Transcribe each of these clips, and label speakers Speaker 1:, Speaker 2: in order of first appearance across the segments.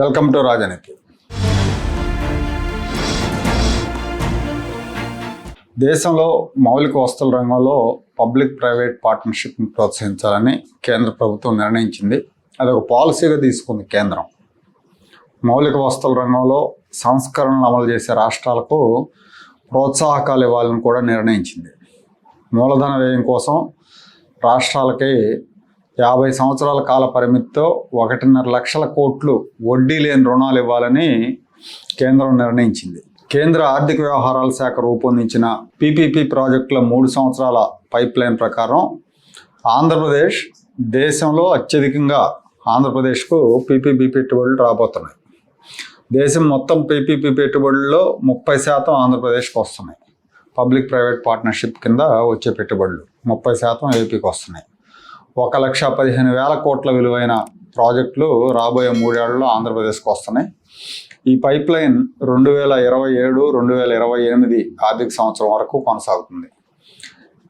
Speaker 1: Welcome to రాజనీతి దేశంలో మౌలిక వస్తువుల రంగంలో పబ్లిక్ ప్రైవేట్ పార్ట్నర్షిప్ని ప్రోత్సహించాలని కేంద్ర ప్రభుత్వం నిర్ణయించింది. అది ఒక పాలసీగా తీసుకుంది కేంద్రం. మౌలిక వస్తువుల రంగంలో సంస్కరణలు అమలు చేసే రాష్ట్రాలకు ప్రోత్సాహకాలు ఇవ్వాలని కూడా నిర్ణయించింది. మూలధన వ్యయం కోసం రాష్ట్రాలకి యాభై సంవత్సరాల కాల పరిమితితో ఒకటిన్నర లక్షల కోట్లు వడ్డీ లేని రుణాలు ఇవ్వాలని కేంద్రం నిర్ణయించింది. కేంద్ర ఆర్థిక వ్యవహారాల శాఖ రూపొందించిన పీపీపీ ప్రాజెక్టుల మూడు సంవత్సరాల పైప్ లైన్ ప్రకారం ఆంధ్రప్రదేశ్ దేశంలో అత్యధికంగా ఆంధ్రప్రదేశ్కు పీపీపీ పెట్టుబడులు రాబోతున్నాయి. దేశం మొత్తం పీపీపీ పెట్టుబడుల్లో ముప్పై శాతం ఆంధ్రప్రదేశ్కి వస్తున్నాయి. పబ్లిక్ ప్రైవేట్ పార్ట్నర్షిప్ కింద వచ్చే పెట్టుబడులు ముప్పై శాతం ఏపీకి వస్తున్నాయి. ఒక లక్ష పదిహేను వేల కోట్ల విలువైన ప్రాజెక్టులు రాబోయే మూడేళ్ళలో ఆంధ్రప్రదేశ్కి వస్తున్నాయి. ఈ పైప్ లైన్ రెండు వేల ఇరవై ఏడు రెండు వేల ఇరవై ఎనిమిది ఆర్థిక సంవత్సరం వరకు కొనసాగుతుంది.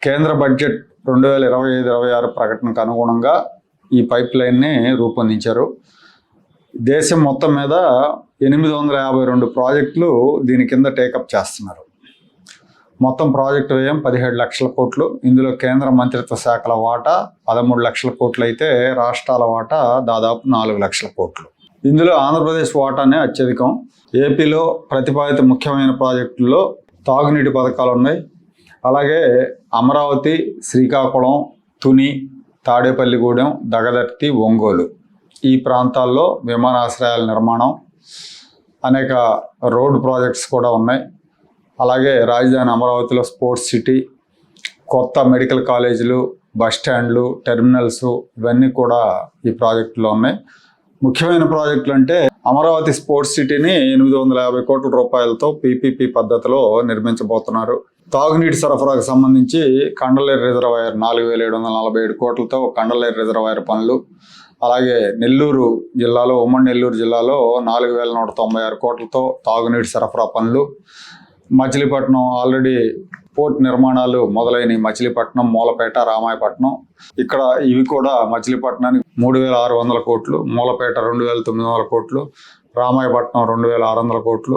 Speaker 1: కేంద్ర బడ్జెట్ రెండు వేల ఇరవై ఐదు ఇరవై ఆరు ప్రకటనకు అనుగుణంగా ఈ పైప్ లైన్ని రూపొందించారు. దేశం మొత్తం మీద ఎనిమిది వందల యాభై రెండు ప్రాజెక్టులు దీని కింద టేకప్ చేస్తున్నారు. మొత్తం ప్రాజెక్టు వ్యయం పదిహేడు లక్షల కోట్లు. ఇందులో కేంద్ర మంత్రిత్వ శాఖల వాటా పదమూడు లక్షల కోట్లు అయితే రాష్ట్రాల వాటా దాదాపు నాలుగు లక్షల కోట్లు. ఇందులో ఆంధ్రప్రదేశ్ వాటానే అత్యధికం. ఏపీలో ప్రతిపాదిత ముఖ్యమైన ప్రాజెక్టుల్లో తాగునీటి పథకాలు ఉన్నాయి. అలాగే అమరావతి శ్రీకాకుళం తుని తాడేపల్లిగూడెం దగదర్తి ఒంగోలు ఈ ప్రాంతాల్లో విమానాశ్రయాల నిర్మాణం అనేక రోడ్ ప్రాజెక్ట్స్ కూడా ఉన్నాయి. అలాగే రాజధాని అమరావతిలో స్పోర్ట్స్ సిటీ కొత్త మెడికల్ కాలేజీలు బస్ స్టాండ్లు టెర్మినల్స్ ఇవన్నీ కూడా ఈ ప్రాజెక్టులో ఉన్నాయి. ముఖ్యమైన ప్రాజెక్టులు అంటే అమరావతి స్పోర్ట్స్ సిటీని ఎనిమిది వందల యాభై కోట్ల రూపాయలతో పీపీపీ పద్ధతిలో నిర్మించబోతున్నారు. తాగునీటి సరఫరాకు సంబంధించి కండలేరు రిజర్వాయర్ నాలుగు వేల ఏడు వందల నలభై ఏడు కోట్లతో కండలేరు రిజర్వాయర్ పనులు అలాగే నెల్లూరు జిల్లాలో ఉమ్మడి నెల్లూరు జిల్లాలో నాలుగు వేల నూట తొంభై ఆరు కోట్లతో తాగునీటి సరఫరా పనులు మచిలీపట్నం ఆల్రెడీ పోర్ట్ నిర్మాణాలు మొదలైన మచిలీపట్నం మూలపేట రామాయపట్నం. ఇక్కడ ఇవి కూడా మచిలీపట్నానికి మూడు వేల ఆరు వందల కోట్లు మూలపేట రెండు వేల తొమ్మిది వందల కోట్లు రామాయపట్నం రెండు వేల ఆరు వందల కోట్లు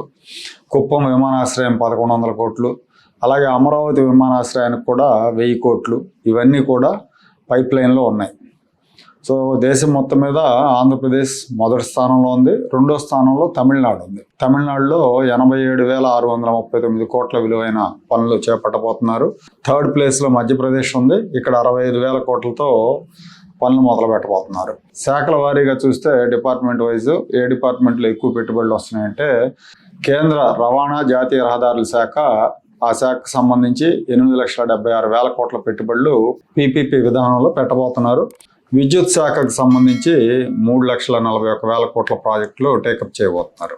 Speaker 1: కుప్పం విమానాశ్రయం పదకొండు వందల కోట్లు అలాగే అమరావతి విమానాశ్రయానికి కూడా వెయ్యి కోట్లు. ఇవన్నీ కూడా పైప్ లైన్లో ఉన్నాయి. సో దేశం మొత్తం మీద ఆంధ్రప్రదేశ్ మొదటి స్థానంలో ఉంది. రెండో స్థానంలో తమిళనాడు ఉంది. తమిళనాడులో ఎనభై ఏడు వేల ఆరు వందల ముప్పై తొమ్మిది కోట్ల విలువైన పనులు చేపట్టబోతున్నారు. థర్డ్ ప్లేస్లో మధ్యప్రదేశ్ ఉంది. ఇక్కడ అరవై ఐదు వేల కోట్లతో పనులు మొదలు పెట్టబోతున్నారు శాఖల వారీగా చూస్తే డిపార్ట్మెంట్ వైజ్ ఏ డిపార్ట్మెంట్లో ఎక్కువ పెట్టుబడులు వస్తున్నాయంటే కేంద్ర రవాణా జాతీయ రహదారుల శాఖ ఆ శాఖకు సంబంధించి ఎనిమిది లక్షల డెబ్బై ఆరు వేల కోట్ల పెట్టుబడులు పీపీపీ విధానంలో పెట్టబోతున్నారు. విద్యుత్ శాఖకు సంబంధించి మూడు లక్షల నలభై ఒక వేల కోట్ల ప్రాజెక్టులు టేకప్ చేయబోతున్నారు.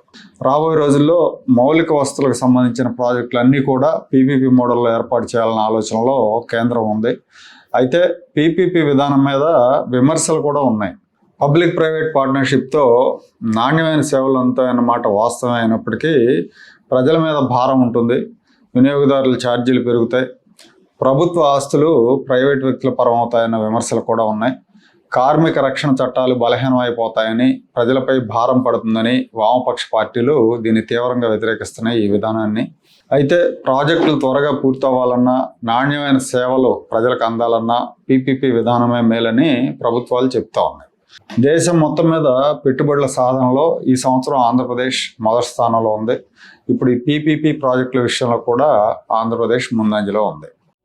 Speaker 1: రాబోయే రోజుల్లో మౌలిక వస్తువులకు సంబంధించిన ప్రాజెక్టులు అన్నీ కూడా పీపీపీ మోడల్లో ఏర్పాటు చేయాలన్న ఆలోచనలో కేంద్రం ఉంది. అయితే పీపీపీ విధానం మీద విమర్శలు కూడా ఉన్నాయి. పబ్లిక్ ప్రైవేట్ పార్ట్నర్షిప్తో నాణ్యమైన సేవలు అందుతాయన్నమాట వాస్తవం అయినప్పటికీ ప్రజల మీద భారం ఉంటుంది. వినియోగదారుల ఛార్జీలు పెరుగుతాయి. ప్రభుత్వ ఆస్తులు ప్రైవేట్ వ్యక్తుల పరం అవుతాయన్న విమర్శలు కూడా ఉన్నాయి. కార్మిక రక్షణ చట్టాలు బలహీనమైపోతాయని ప్రజలపై భారం పడుతుందని వామపక్ష పార్టీలు దీన్ని తీవ్రంగా వ్యతిరేకిస్తున్నాయి ఈ విధానాన్ని. అయితే ప్రాజెక్టులు త్వరగా పూర్తవ్వాలన్నా నాణ్యమైన సేవలు ప్రజలకు అందాలన్నా పీపీపీ విధానమే మేలని ప్రభుత్వాలు చెప్తా ఉన్నాయి. దేశం మొత్తం మీద పెట్టుబడుల సాధనలో ఈ సంవత్సరం ఆంధ్రప్రదేశ్ మొదటి స్థానంలో ఉంది. ఇప్పుడు ఈ పీపీపీ ప్రాజెక్టుల విషయంలో కూడా ఆంధ్రప్రదేశ్ ముందంజలో ఉంది.